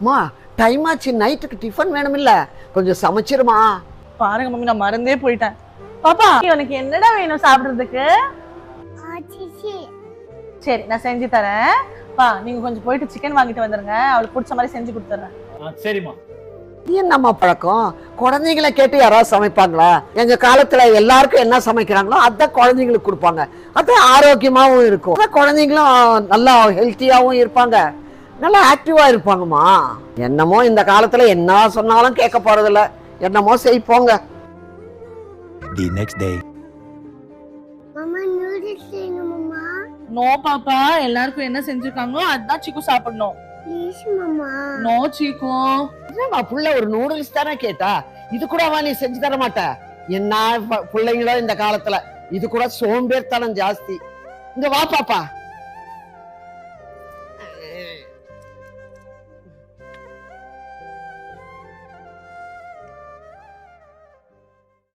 அம்மா டைம் ஆச்சு நைட்டுக்கு டிஃபன் வேணுமில்ல. கொஞ்சம் சமைச்சிருமா? பாருங்க மம்மி நான் மறந்தே போயிட்டேன். பாப்பா உனக்கு என்னடா வேணும் சாப்பிடுறதுக்கு? சரி நான் செஞ்சு தரேன். பா நீங்க கொஞ்சம் போயிட்டு சிக்கன் வாங்கிட்டு வந்துருங்க. அவளுக்கு பிடிச்ச மாதிரி செஞ்சு கொடுத்துறேன். சரிம்மா. என்னம்மா பழக்கம்? குழந்தைங்களை கேட்டு யாராவது சமைப்பாங்களா? எங்க காலத்துல எல்லாருக்கும் என்ன சமைக்கிறாங்களோ அதான் குழந்தைங்களுக்கு கொடுப்பாங்க. அது ஆரோக்கியமாவும் இருக்கும். அதான் குழந்தைங்களும் நல்லா ஹெல்த்தியாவும் இருப்பாங்க. நல்லா ஆக்டிவா இருப்பாங்கம்மா. என்னமோ இந்த காலத்துல என்ன சொன்னாலும் கேட்க போறதில்ல. என்னமோ செய்ப்போங்க. The next day. மாமா நூடுல்ஸ் வேணுமாம்மா? நோ பாப்பா எல்லாருக்கும் என்ன செஞ்சிருக்காங்களோ அதான் சிக்கு சாப்பிடணும். நோ சிக்கு. என்னம்மா புள்ள ஒரு நூடுல்ஸ் தானே கேட்டா? இது கூடவா நீ செஞ்சு தர மாட்ட? என்ன பிள்ளைங்களோ இந்த காலத்துல. இது கூட சோம்பேறித்தனம் ஜாஸ்தி. இங்க வா பாப்பா.